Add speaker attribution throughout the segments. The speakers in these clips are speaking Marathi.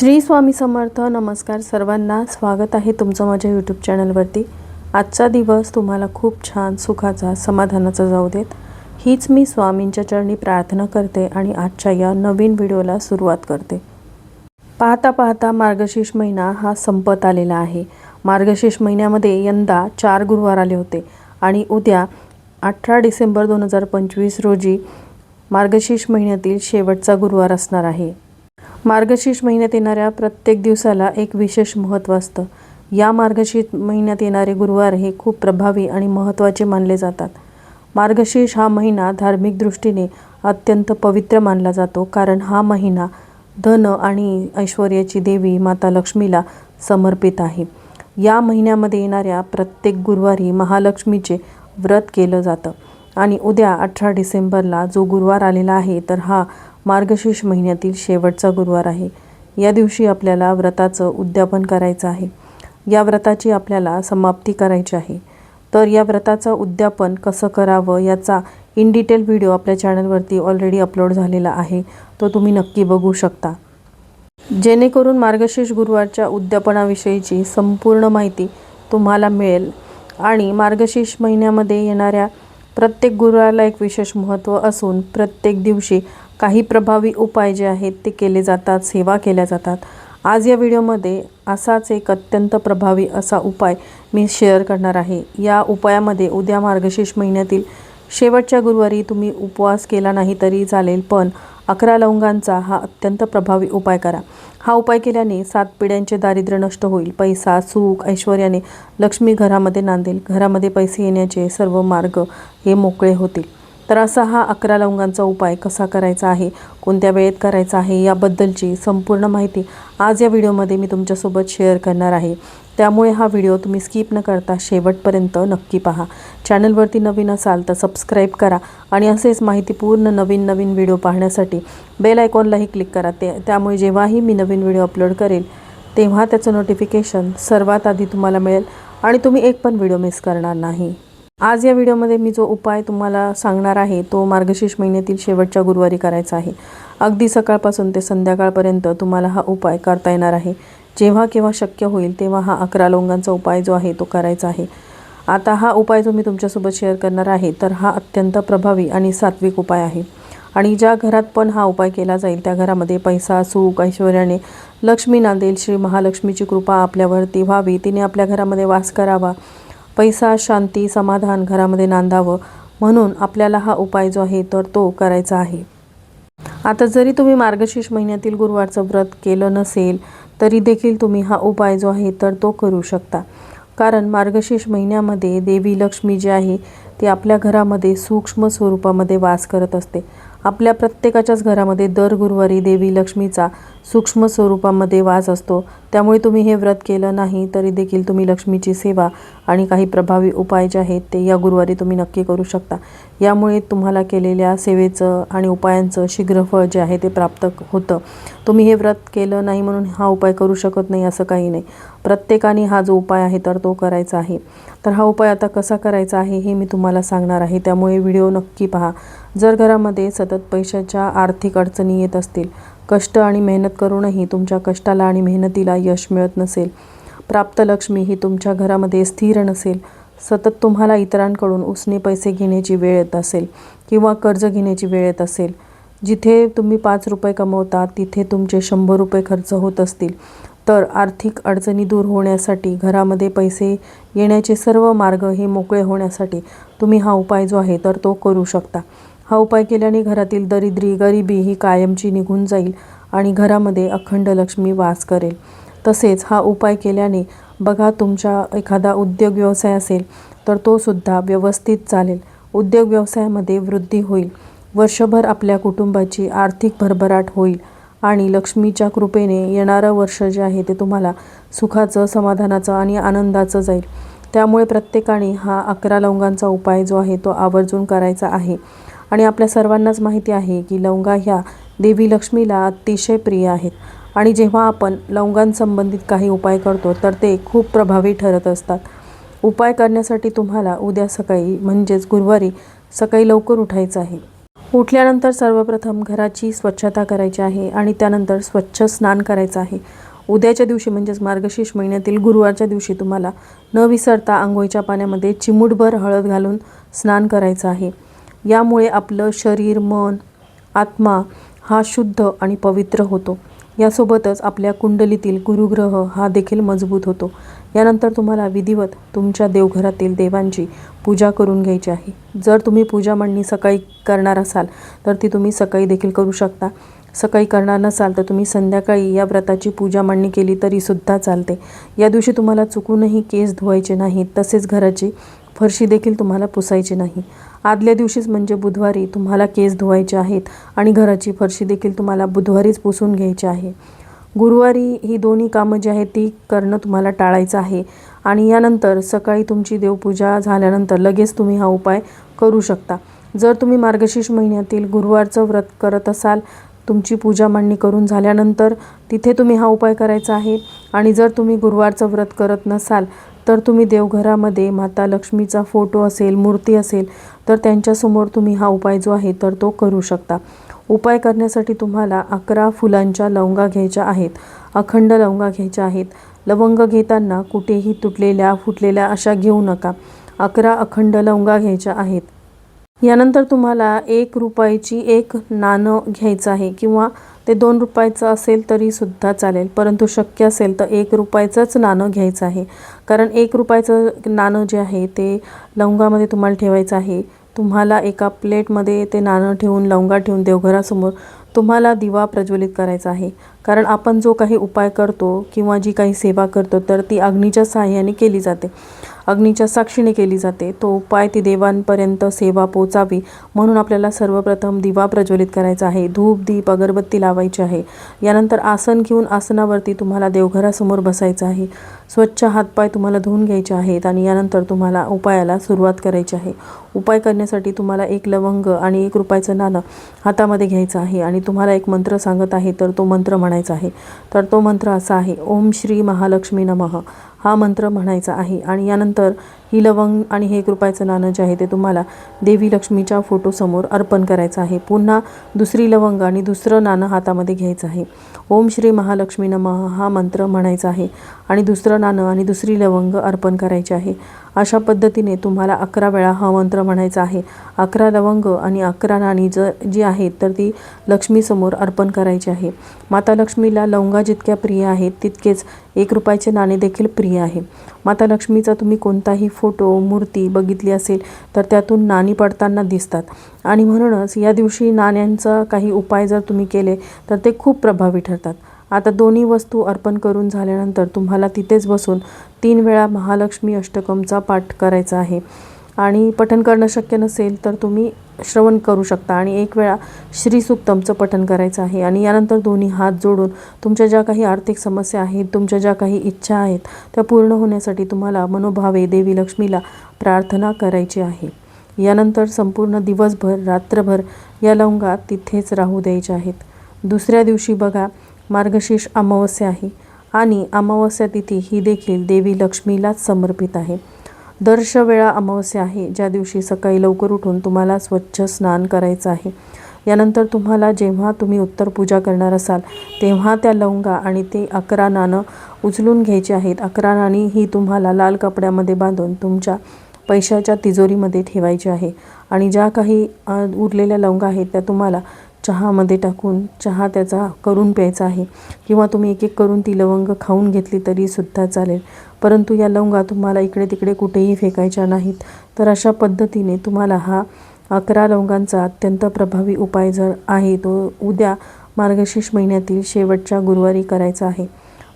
Speaker 1: श्री स्वामी समर्थ नमस्कार सर्वांना. स्वागत आहे तुमचं माझ्या यूट्यूब चॅनलवरती आजचा दिवस तुम्हाला खूप छान सुखाचा समाधानाचा जाऊ देत. हीच मी स्वामींच्या चरणी प्रार्थना करते आणि आजच्या या नवीन व्हिडिओला सुरुवात करते. पाहता पाहता मार्गशीर्ष महिना हा संपत आलेला आहे. मार्गशीर्ष महिन्यामध्ये यंदा चार गुरुवार आले होते आणि उद्या अठरा डिसेंबर दोन हजार पंचवीस रोजी मार्गशीर्ष महिन्यातील शेवटचा गुरुवार असणार आहे. मार्गशीर्ष महिन्यात येणाऱ्या प्रत्येक दिवसाला एक विशेष महत्त्व असतं. या मार्गशीर्ष महिन्यात येणारे गुरुवार हे खूप प्रभावी आणि महत्त्वाचे मानले जातात. मार्गशीर्ष हा महिना धार्मिक दृष्टीने अत्यंत पवित्र मानला जातो कारण हा महिना धन आणि ऐश्वर्याची देवी माता लक्ष्मीला समर्पित आहे. या महिन्यामध्ये येणाऱ्या प्रत्येक गुरुवारी महालक्ष्मीचे व्रत केलं जातं आणि उद्या अठरा डिसेंबरला जो गुरुवार आलेला आहे तर हा मार्गशीर्ष महिन्यातील शेवटचा गुरुवार आहे. या दिवशी आपल्याला व्रताचं उद्यापन करायचं आहे. या व्रताची आपल्याला समाप्ती करायची आहे. तर या व्रताचं उद्यापन कसं करावं याचा इन डिटेल व्हिडिओ आपल्या चॅनलवरती ऑलरेडी अपलोड झालेला आहे. तो तुम्ही नक्की बघू शकता. जेणेकरून मार्गशीर्ष गुरुवारच्या उद्यापनाविषयीची संपूर्ण माहिती तुम्हाला मिळेल. आणि मार्गशीर्ष महिन्यामध्ये येणाऱ्या प्रत्येक गुरुवारला एक विशेष महत्त्व असून प्रत्येक दिवशी काही प्रभावी उपाय जे आहेत ते केले जातात सेवा केल्या जातात. आज या व्हिडिओमध्ये असाच एक अत्यंत प्रभावी असा उपाय मी शेअर करणार आहे. या उपायामध्ये उद्या मार्गशीर्ष महिन्यातील शेवटच्या गुरुवारी तुम्ही उपवास केला नाही तरी चालेल पण अकरा लवंगांचा हा अत्यंत प्रभावी उपाय करा. हा उपाय केल्याने सात पिढ्यांचे दारिद्र्य नष्ट होईल. पैसा सुख ऐश्वर्याने लक्ष्मी घरामध्ये नांदेल. घरामध्ये पैसे येण्याचे सर्व मार्ग हे मोकळे होतील. तर असा हा अकरा लवंगांचा उपाय कसा करायचा आहे? कोणत्या वेळेत करायचा आहे? याबद्दलची संपूर्ण माहिती आज या व्हिडिओमध्ये मी तुमच्यासोबत शेअर करणार आहे. त्यामुळे हा व्हिडिओ तुम्ही स्किप न करता शेवटपर्यंत नक्की पहा. चॅनलवरती नवीन असाल तर सबस्क्राईब करा आणि असेच माहितीपूर्ण नवीन नवीन व्हिडिओ पाहण्यासाठी बेल आयकॉनलाही क्लिक करा. ते त्यामुळे जेव्हाही मी नवीन व्हिडिओ अपलोड करेल तेव्हा त्याचं नोटिफिकेशन सर्वात आधी तुम्हाला मिळेल आणि तुम्ही एक पण व्हिडिओ मिस करणार नाही. आज या व्हिडिओमध्ये मी जो उपाय तुम्हाला सांगणार आहे तो मार्गशीर्ष महिन्यातील शेवटच्या गुरुवारी करायचा आहे. अगदी सकाळपासून ते संध्याकाळपर्यंत तुम्हाला हा उपाय करता येणार आहे. जेव्हा केव्हा शक्य होईल तेव्हा हा अकरा लोंगांचा उपाय जो आहे तो करायचा आहे. आता हा उपाय जो मी तुमच्यासोबत शेअर करणार आहे तर हा अत्यंत प्रभावी आणि सात्विक उपाय आहे. आणि ज्या घरात पण हा उपाय केला जाईल त्या घरामध्ये पैसा सुख ऐश्वर्याने लक्ष्मी नांदेल श्री महालक्ष्मीची कृपा आपल्यावरती व्हावी तिने आपल्या घरामध्ये वास करावा. पैसा शांती समाधान घरामध्ये नांदावं म्हणून आपल्याला हा उपाय जो आहे तर तो करायचा आहे. आता जरी तुम्ही मार्गशीर्ष महिन्यातील गुरुवारचं व्रत केलं नसेल तरी देखील तुम्ही हा उपाय जो आहे तर तो करू शकता. कारण मार्गशीर्ष महिन्यामध्ये देवी लक्ष्मी जी आहे ती आपल्या घरामध्ये सूक्ष्म स्वरूपामध्ये वास करत असते. आपल्या प्रत्येकाच्याच घरामध्ये दर गुरुवारी देवी लक्ष्मीचा सूक्ष्म स्वरूपामध्ये वास असतो. त्यामुळे तुम्ही हे व्रत केलं नाही तरी देखील तुम्ही लक्ष्मीची सेवा आणि काही प्रभावी उपाय जे आहेत ते या गुरुवारी तुम्ही नक्की करू शकता. यामुळे तुम्हाला केलेल्या सेवेचं आणि उपायांचं शीघ्र फळ जे आहे ते प्राप्त होतं. तुम्ही हे व्रत केलं नाही म्हणून हा उपाय करू शकत नाही असं काही नाही. प्रत्येकाने हा जो उपाय आहे तर तो करायचा आहे. तर हा उपाय आता कसा करायचा आहे हे मी तुम्हाला सांगणार आहे. त्यामुळे व्हिडिओ नक्की पहा. जर घरामध्ये सतत पैशाच्या आर्थिक अडचणी येत असतील कष्ट आणि मेहनत करूनही तुमच्या कष्टाला आणि मेहनतीला यश मिळत नसेल प्राप्त लक्ष्मी ही तुमच्या घरामध्ये स्थिर नसेल सतत तुम्हाला इतरांकडून उसने पैसे घेण्याची वेळ येत असेल किंवा कर्ज घेण्याची वेळ येत असेल जिथे तुम्ही पाच रुपये कमवता तिथे तुमचे शंभर रुपये खर्च होत असतील तर आर्थिक अडचणी दूर होण्यासाठी घरामध्ये पैसे येण्याचे सर्व मार्ग हे मोकळे होण्यासाठी तुम्ही हा उपाय जो आहे तर तो करू शकता. हा उपाय केल्याने घरातील दरिद्री गरिबी ही कायमची निघून जाईल आणि घरामध्ये अखंड लक्ष्मी वास करेल. तसेच हा उपाय केल्याने बघा तुमचा एखादा उद्योग व्यवसाय असेल तर तो सुद्धा व्यवस्थित चालेल. उद्योग व्यवसायामध्ये वृद्धी होईल. वर्षभर आपल्या कुटुंबाची आर्थिक भरभराट होईल. आणि लक्ष्मीच्या कृपेने येणारं वर्ष जे आहे ते तुम्हाला सुखाचं समाधानाचं आणि आनंदाचं जाईल. त्यामुळे प्रत्येकाने हा अकरा लवंगांचा उपाय जो आहे तो आवर्जून करायचा आहे. आणि आपल्या सर्वांनाच माहिती आहे की लवंगा ह्या देवी लक्ष्मीला अतिशय प्रिय आहेत. आणि जेव्हा आपण लवंगांसंबंधित काही उपाय करतो तर ते खूप प्रभावी ठरत असतात. उपाय करण्यासाठी तुम्हाला उद्या सकाळी म्हणजेच गुरुवारी सकाळी लवकर उठायचं आहे. उठल्यानंतर सर्वप्रथम घराची स्वच्छता करायची आहे आणि त्यानंतर स्वच्छ स्नान करायचं आहे. उद्याच्या दिवशी म्हणजेच मार्गशीर्ष महिन्यातील गुरुवारच्या दिवशी तुम्हाला न विसरता आंघोळीच्या पाण्यामध्ये चिमूटभर हळद घालून स्नान करायचं आहे. यामुळे आपलं शरीर मन आत्मा हा शुद्ध आणि पवित्र होतो. यासोबतच आपल्या कुंडलीतील गुरुग्रह हा देखील मजबूत होतो. यानंतर तुम्हाला विधिवत तुमच्या देवघरातील देवांची पूजा करून घ्यायची आहे. जर तुम्ही पूजा मांडणी सकाळी करणार असाल तर ती तुम्ही सकाळी देखील करू शकता. सकाळी करणार नसाल तर तुम्ही संध्याकाळी या व्रताची पूजा मांडणी केली तरीसुद्धा चालते. या दिवशी तुम्हाला चुकूनही केस धुवायचे नाहीत तसेच घराची फरशी देखील तुम्हाला पुसायची नाही. आदल्या दिवशीच म्हणजे बुधवारी तुम्हाला केस धुवायचे आहेत आणि घराची फरशी देखील तुम्हाला बुधवारीच पुसून घ्यायची आहे. गुरुवारी ही दोन्ही कामं जी आहेत ती करणं तुम्हाला टाळायचं आहे. आणि यानंतर सकाळी तुमची देवपूजा झाल्यानंतर लगेच तुम्ही हा उपाय करू शकता. जर तुम्ही मार्गशीर्ष महिन्यातील गुरुवारचं व्रत करत असाल तुमची पूजा मांडणी करून झाल्यानंतर तिथे तुम्ही हा उपाय करायचा आहे. आणि जर तुम्ही गुरुवारचं व्रत करत नसाल तर तुम्ही देवघरामध्ये माता लक्ष्मीचा फोटो असेल मूर्ती असेल तर त्यांच्यासमोर तुम्ही हा उपाय जो आहे तर तो करू शकता. उपाय करण्यासाठी तुम्हाला अकरा फुलांच्या लवंगा घ्यायच्या आहेत अखंड लवंगा घ्यायच्या आहेत. लवंग घेताना कुठेही तुटलेल्या फुटलेल्या अशा घेऊ नका. अकरा अखंड लवंगा घ्यायच्या आहेत. यानंतर तुम्हाला एक रुपयाची एक नाणं घ्यायचं आहे किंवा ते दोन रुपयाचं असेल तरीसुद्धा चालेल परंतु शक्य असेल तर एक रुपयाचंच नाणं घ्यायचं आहे. कारण एक रुपयाचं नाणं जे आहे ते लवंगामध्ये तुम्हाला ठेवायचं आहे. तुम्हाला एका प्लेटमध्ये ते नाणं ठेवून लवंगा ठेवून देवघरासमोर तुम्हाला दिवा प्रज्वलित करायचा आहे. कारण आपण जो काही उपाय करतो किंवा जी काही सेवा करतो तर ती अग्नीच्या सहाय्याने केली जाते. अग्नीच्या साक्षीने केली जाते. तो उपाय ती देवांपर्यंत सेवा पोचावी म्हणून आपल्याला सर्वप्रथम दिवा प्रज्वलित करायचा आहे. धूप दीप अगरबत्ती लावायची आहे. यानंतर आसन घेऊन आसनावरती तुम्हाला देवघरासमोर बसायचं आहे. स्वच्छ हातपाय तुम्हाला धुवून घ्यायचे आहेत आणि यानंतर तुम्हाला उपायाला सुरुवात करायची आहे. उपाय करण्यासाठी तुम्हाला एक लवंग आणि एक रुपयाचं नाणं हातामध्ये घ्यायचं आहे आणि तुम्हाला एक मंत्र सांगत आहे तर तो मंत्र म्हणायचा आहे. तर तो मंत्र असा आहे ओम श्री महालक्ष्मी नमः. हा मंत्र म्हणायचा आहे. आणि यानंतर ही लवंग आणि हे एक रुपयाचं नाणं जे आहे ते तुम्हाला देवी लक्ष्मीच्या फोटोसमोर अर्पण करायचं आहे. पुन्हा दुसरी लवंग आणि दुसरं नाणं हातामध्ये घ्यायचं आहे. ओम श्री महालक्ष्मी नमः हा मंत्र म्हणायचा आहे आणि दुसरं नाणं आणि दुसरी लवंग अर्पण करायची आहे. अशा पद्धतीने तुम्हाला अकरा वेळा हा मंत्र म्हणायचा आहे. अकरा लवंग आणि अकरा नाणी ज जी आहेत तर ती लक्ष्मीसमोर अर्पण करायची आहे. माता लक्ष्मीला लवंगा जितक्या प्रिय आहेत तितकेच एक रुपयाचे नाणे देखील प्रिय आहे. माता लक्ष्मीचा तुम्ही कोणताही फोटो मूर्ती बघितली असेल तर त्यातून नाणी पडताना दिसतात. आणि म्हणूनच या दिवशी नाण्यांचा काही उपाय जर तुम्ही केले तर ते खूप प्रभावी ठरतात. आता दोन्ही वस्तू अर्पण करून झाल्यानंतर तुम्हाला तिथेच बसून तीन वेळा महालक्ष्मी अष्टकमचा पाठ करायचा आहे. आणि पठण करणं शक्य नसेल तर तुम्ही श्रवण करू शकता. आणि एक वेळा श्रीसुक्तमचं पठन करायचं आहे. आणि यानंतर दोन्ही हात जोडून तुमच्या ज्या काही आर्थिक समस्या आहेत तुमच्या ज्या काही इच्छा आहेत त्या पूर्ण होण्यासाठी तुम्हाला मनोभावे देवी लक्ष्मीला प्रार्थना करायची आहे. यानंतर संपूर्ण दिवसभर रात्रभर या लवंगा तिथेच राहू द्यायच्या आहेत. दुसऱ्या दिवशी बघा मार्गशीर्ष अमावस्या आहे. आणि अमावस्या तिथी ही देखील देवी लक्ष्मीलाच समर्पित आहे. दर्शवेळा अमावस्या आहे. ज्या दिवशी सकाळी लवकर उठून तुम्हाला स्वच्छ स्नान करायचं आहे. यानंतर तुम्हाला जेव्हा तुम्ही उत्तर पूजा करणार असाल तेव्हा त्या लवंगा आणि ते अकरा नाणं उचलून घ्यायची आहेत. अकरा नाणी ही तुम्हाला लाल कपड्यामध्ये बांधून तुमच्या पैशाच्या तिजोरीमध्ये ठेवायची आहे. आणि ज्या काही उरलेल्या लवंगा आहेत त्या तुम्हाला चहामध्ये टाकून चहा त्याचा करून प्यायचा आहे. किंवा तुम्ही एक एक करून ती लवंग खाऊन घेतली तरीसुद्धा चालेल. परंतु या लवंगा तुम्हाला इकडे तिकडे कुठेही फेकायच्या नाहीत. तर अशा पद्धतीने तुम्हाला हा अकरा लवंगांचा अत्यंत प्रभावी उपाय जर आहे तो उद्या मार्गशीर्ष महिन्यातील शेवटच्या गुरुवारी करायचा आहे.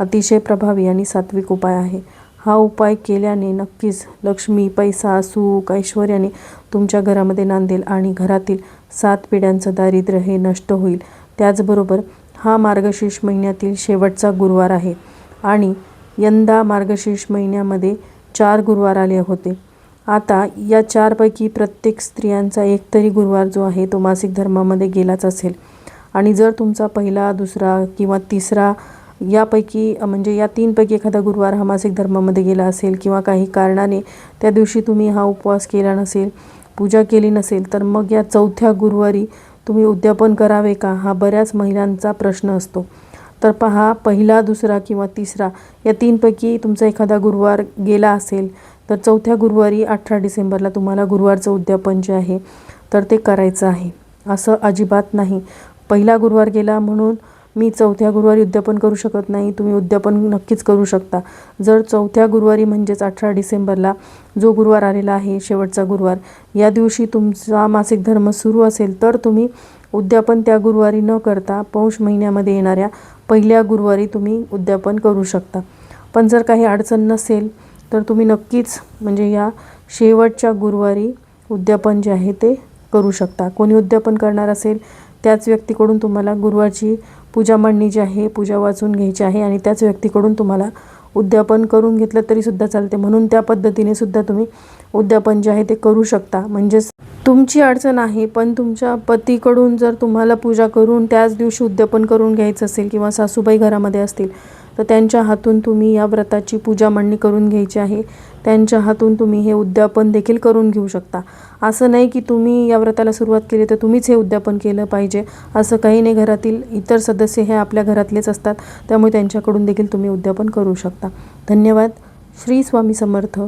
Speaker 1: अतिशय प्रभावी आणि सात्विक उपाय आहे. हा उपाय केल्याने नक्कीच लक्ष्मी पैसा सुख ऐश्वर्याने तुमच्या घरामध्ये नांदेल आणि घरातील सात पिढ्यांचं दारिद्र्य हे नष्ट होईल. त्याचबरोबर हा मार्गशीर्ष महिन्यातील शेवटचा गुरुवार आहे आणि यंदा मार्गशीर्ष महिन्यामध्ये चार गुरुवार आले होते. आता या चारपैकी प्रत्येक स्त्रियांचा एक तरी गुरुवार जो आहे तो मासिक धर्मामध्ये गेलाच असेल. आणि जर तुमचा पहिला दुसरा किंवा तिसरा यापैकी म्हणजे या तीनपैकी एखादा गुरुवार हा मासिक धर्मामध्ये गेला असेल किंवा काही कारणाने त्या दिवशी तुम्ही हा उपवास केला नसेल पूजा केली नसेल तर मग या चौथ्या गुरुवारी तुम्ही उद्यापन करावे का? हा बऱ्याच महिलांचा प्रश्न असतो. तर पहा पहिला दुसरा किंवा तिसरा या तीनपैकी तुमचा एखादा गुरुवार गेला असेल तर चौथ्या गुरुवारी अठरा डिसेंबरला तुम्हाला गुरुवारचं उद्यापन जे आहे तर ते करायचं आहे. असं अजिबात नाही. पहिला गुरुवार गेला म्हणून मी चौथ्या गुरुवारी उद्यापन करू शकत नाही तुम्ही उद्यापन नक्कीच करू शकता. जर चौथ्या गुरुवारी म्हणजेच अठरा डिसेंबरला जो गुरुवार आलेला आहे शेवटचा गुरुवार या दिवशी तुमचा मासिक धर्म सुरू असेल तर तुम्ही उद्यापन त्या गुरुवारी न करता पौष महिन्यामध्ये येणाऱ्या पहिल्या गुरुवारी तुम्ही उद्यापन करू शकता. पण जर काही अडचण नसेल तर तुम्ही नक्कीच म्हणजे या शेवटच्या गुरुवारी उद्यापन जे आहे ते करू शकता. कोणी उद्यापन करणार असेल त्याच व्यक्तीकडून तुम्हाला गुरुवारची पूजा मांडणी जी आहे पूजा वाचून घ्यायची आहे आणि त्याच व्यक्तीकडून तुम्हाला उद्यापन करून घेतलं तरीसुद्धा चालते. म्हणून त्या पद्धतीने सुद्धा तुम्ही उद्यापन जे आहे ते करू शकता. म्हणजेच तुमची अडचण आहे पण तुमच्या पतीकडून जर तुम्हाला पूजा करून त्याच दिवशी उद्यापन करून घ्यायचं असेल किंवा सासूबाई घरामध्ये असतील तर त्यांच्या हातून तुम्ही या व्रताची पूजा मांडणी करून घ्यायची आहे. त्यांच्या हातून तुम्ही हे उद्यापन देखील करून घेऊ शकता. असं नाही की तुम्ही या व्रताला सुरुवात केली तर तुम्हीच हे उद्यापन केलं पाहिजे. असं काही नाही घरातील इतर सदस्य हे आपल्या घरातलेच असतात त्यामुळे त्यांच्याकडून देखील तुम्ही उद्यापन करू शकता. धन्यवाद. श्री स्वामी समर्थ.